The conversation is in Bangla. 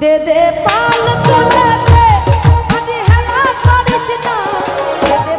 दे दे पाल को दे दे हला करिश्मा दे दे